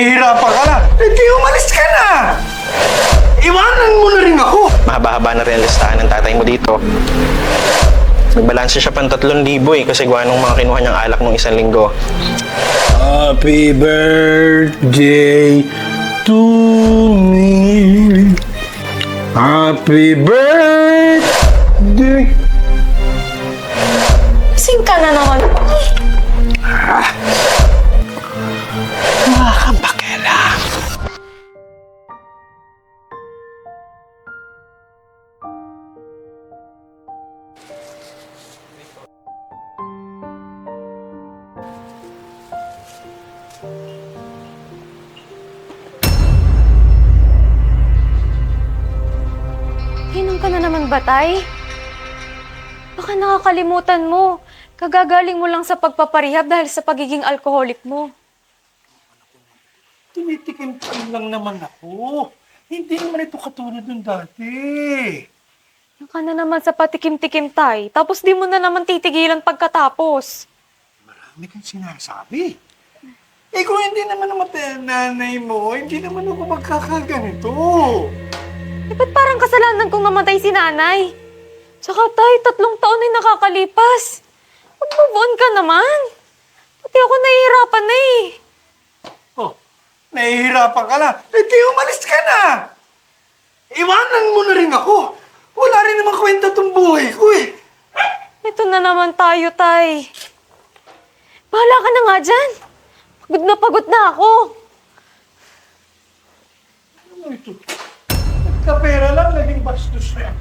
nahihirapan ka na, eh di umalis ka na! Iwanan mo na rin ako! Mahaba-haba na rin ang listahan ng tatay mo dito. Nagbalanse siya pang 3,000 eh kasi gawa nung mga kinuha niyang alak nung isang linggo. Happy birthday to me. Happy birthday. Inom ka na naman ba, Tay? Baka nakakalimutan mo. Kagagaling mo lang sa pagpaparehab dahil sa pagiging alkoholik mo. Tinitikim-tikim lang naman ako. Hindi naman ito katulad ng dati. Yan ka na naman sa patikim-tikim, Tay. Tapos di mo na naman titigilan pagkatapos. Marami kang sinasabi. Eh kung hindi naman namatay ang nanay mo, hindi naman ako magkakaganito. Eh, ba't parang kasalanan kong namatay si nanay? Tsaka, Tay, tatlong taon ay nakakalipas. Mag-move on ka naman. Pati ako nahihirapan na eh. Oh, nahihirapan ka na. Eh di umalis ka na. Iwanan mo na rin ako. Wala rin naman kwenta tong buhay ko eh. Ito na naman tayo, Tay. Bahala ka na nga dyan. Pagod na pagod na ako. Ano ito? Nagkapera lang, naging bastos na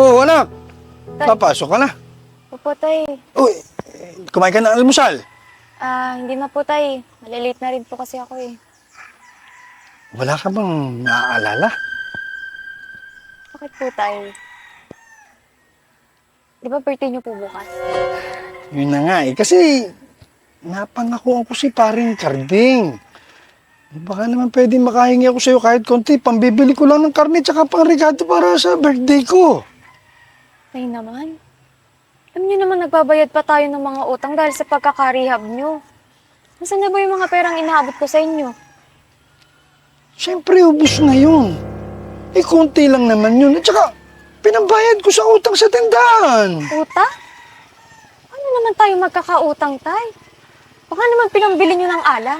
Oh, anak. Tay. Papasok ka na. Opo, Tay. Uy, kumain ka ng almusal. Ah, hindi na po, Tay. Malilate na rin po kasi ako eh. Wala ka bang naaalala? Bakit po, Tay? Di ba birthday niyo po bukas? Yun na nga eh. Kasi napangako ako si paring Karding. Baka naman pwede makahingi ako sa'yo kahit konti. Pambibili ko lang ng karne tsaka pang regalo para sa birthday ko. Tay naman. Alam niyo naman nagbabayad pa tayo ng mga utang dahil sa pagkakarehab niyo. Nasaan na ba yung mga perang inaabot ko sa inyo? Siyempre, ubus na yun. Eh, konti lang naman yun. At saka, pinambayad ko sa utang sa tindahan. Utang? Ano naman tayo magkakautang, Tay? Baka naman pinambili niyo ng ala.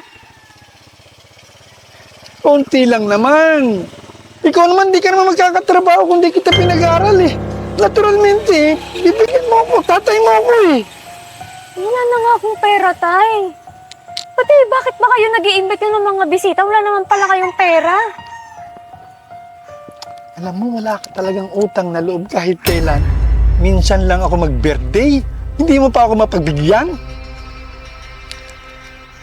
Konti lang naman. Ikaw naman, di ka naman magkakatrabaho kung di kita pinag-aaral eh. Naturalmente, bibigyan mo ako, tatay mo ako eh. Wala na nga akong pera, Tay. Pati bakit ba kayo nag iimbit ng mga bisita? Wala naman pala kayong pera. Alam mo, wala ka talagang utang na loob kahit kailan. Minsan lang ako mag-birthday. Hindi mo pa ako mapagbigyan.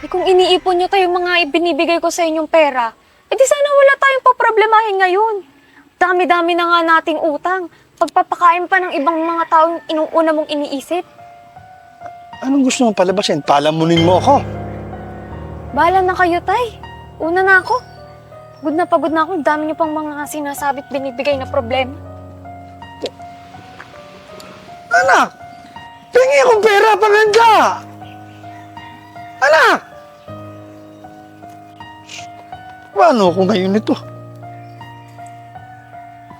Eh kung iniipon niyo tayo mga ibinibigay ko sa inyong pera, eh di sana wala tayong paproblemahin ngayon. Dami-dami na nga nating utang. Pagpapakain pa ng ibang mga taong inuuna mong iniisip. Anong gusto mong palabasin? Palamunin mo ako. Bahala na kayo, Tay. Una na ako. Pagod na pagod na ako. Dami niyo pang mga sinasabit binibigay na problema. Anak! Pingi akong pera, panganda! Anak! Paano ako ngayon nito?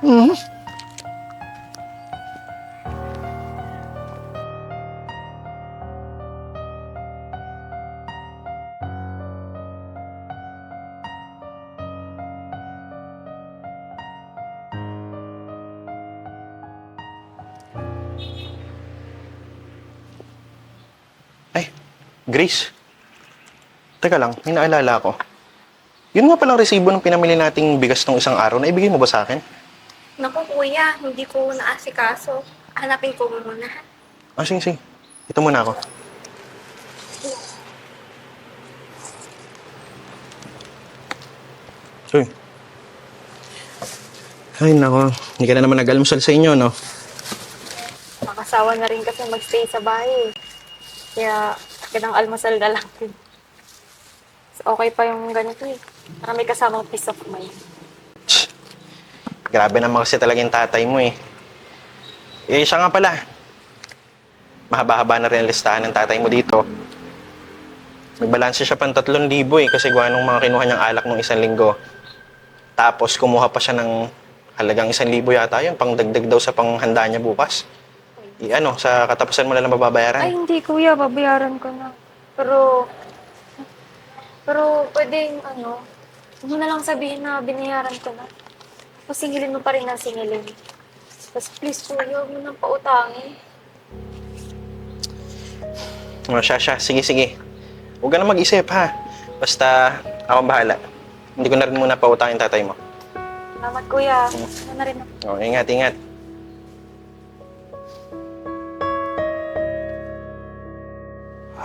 Hmm? Grace. Teka lang, may naalala ko. Yun nga palang resibo ng pinamili nating bigas nung isang araw na ibigay mo ba sa akin? Naku kuya, hindi ko naasikaso. Hanapin ko muna. Ah, sige, sige. Ito muna ako. Uy. Ay, nako. Hindi ka na naman nag-almusal sa inyo, no? Makasawa na rin kasi magstay sa bahay. Kaya, kitang almasal na lang din. So, okay pa yung ganito eh. Para may kasamang peace of mind. Grabe naman kasi talaga yung tatay mo, eh. Eh, siya nga pala. Mahaba-haba na rin listahan ng tatay mo dito. Nagbalanse siya pang 3,000 eh kasi gawa nung mga kinuha niyang alak nung isang linggo. Tapos kumuha pa siya ng halagang 1,000 yata yun, pang dagdag daw sa panghanda niya bukas. I, ano, sa katapusan mo na lang mababayaran. Ay, hindi kuya. Babayaran ko na. Pero, pero pwedeng ano, mo na lang sabihin na binayaran ko na. Tapos singilin mo pa rin ang singilin. Tapos please kuya, huwag mo nang pautangin. O, siya, siya. Sige, sige. Huwag ka na mag-isip, ha? Basta, ako ang bahala. Hindi ko na rin muna pautangin tatay mo. Salamat kuya. Ano na rin ako. O, ingat, ingat.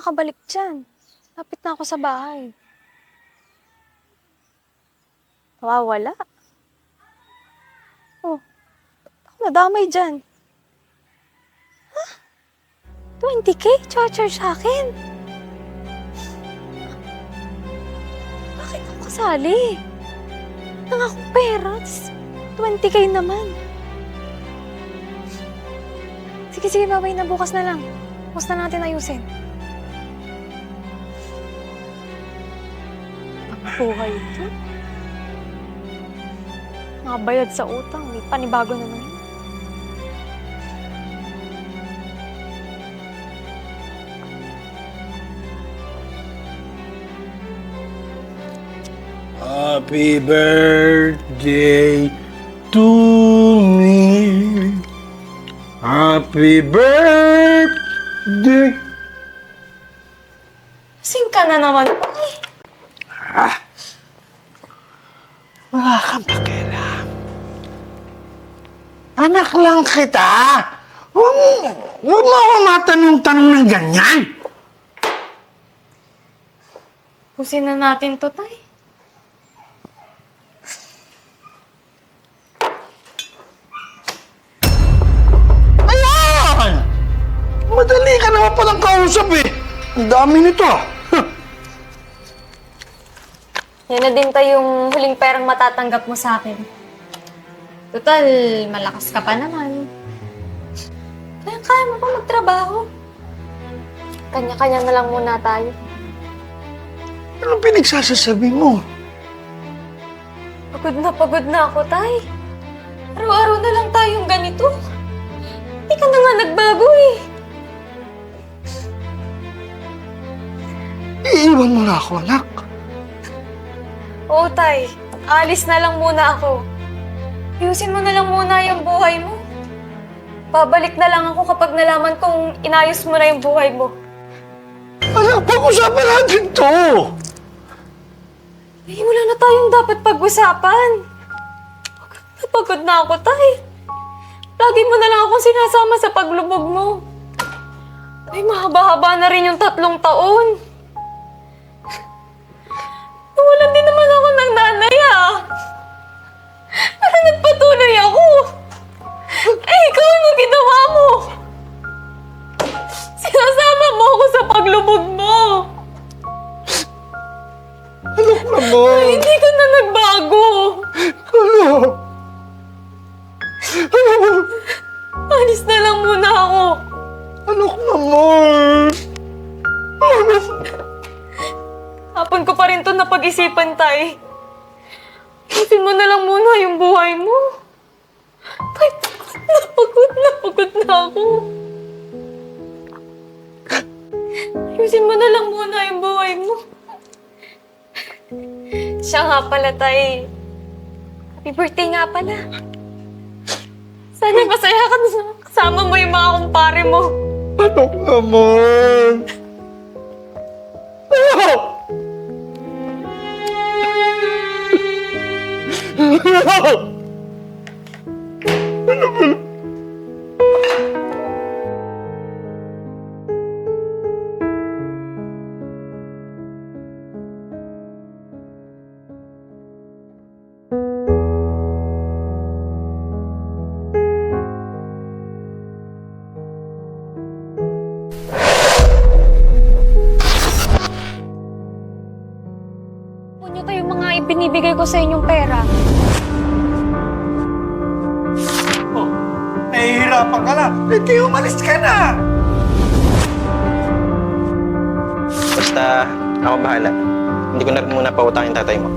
Makabalik dyan. Lapit na ako sa bahay. Nawawala. Oh. Ako nadamay dyan. Ha? 20k? Charge sa akin? Bakit ako kasali? Nangakong pera. tas 20k naman. Sige, sige, babay na. Bukas na lang. Bukas na natin ayusin. Buhay ito. Mga bayad sa utang. May panibago na naman. Happy birthday to me. Happy birthday. Sing ka na naman. Ay, Wala kang pakialam. Anak lang kita. Huwag mo, huwag mo ako matanong-tanong ng ganyan. pusin na natin to, tay. Ayan! Madali ka naman palang kausap eh. Ang dami nito. Huh. Yan na din tayo yung huling perang matatanggap mo sa akin. Total, malakas ka pa naman. Kaya kaya mo pa magtrabaho. Kanya-kanya na lang muna tayo. Anong pinagsasasabi mo? Pagod na pagod na ako, Tay. Araw-araw na lang tayong ganito. Hindi ka na nga nagbago eh. Iiwan mo na ako, anak. Oo, Tay. Alis na lang muna ako. Ayusin mo na lang muna yung buhay mo. Babalik na lang ako kapag nalaman kong inayos mo na yung buhay mo. Anak, pag-usapan natin to. Eh, wala na tayong dapat pag-usapan. Pagod na pagod na ako, Tay. Lagi mo na lang akong sinasama sa paglubog mo. Ay, mahaba-haba na rin yung tatlong taon. Nawalan din Pero nagpatuloy ako. Eh, ikaw ano ginawa mo? Sinasama mo ako sa paglubog mo. Ano naman? Hindi ka na nagbago. Ano? Ano? Alis na lang muna ako. Ano naman? Ano? Hapon ko pa rin to napag-isipan, Tay. Pusin mo na lang muna yung buhay mo. Tay, pagod na pagod na ako. Ayusin mo na lang muna yung buhay mo. Siya nga pala, Tay. Happy birthday nga pala. Sana masaya ka na kasama mo yung mga kumpare mo. Ano naman? Ano? Huwag niyo tayo mga ibinibigay ko sa inyong pera. Nahihirapan ka na. Hindi, umalis ka na. Basta, ako bahala. Hindi ko na muna pautangin tatay mo.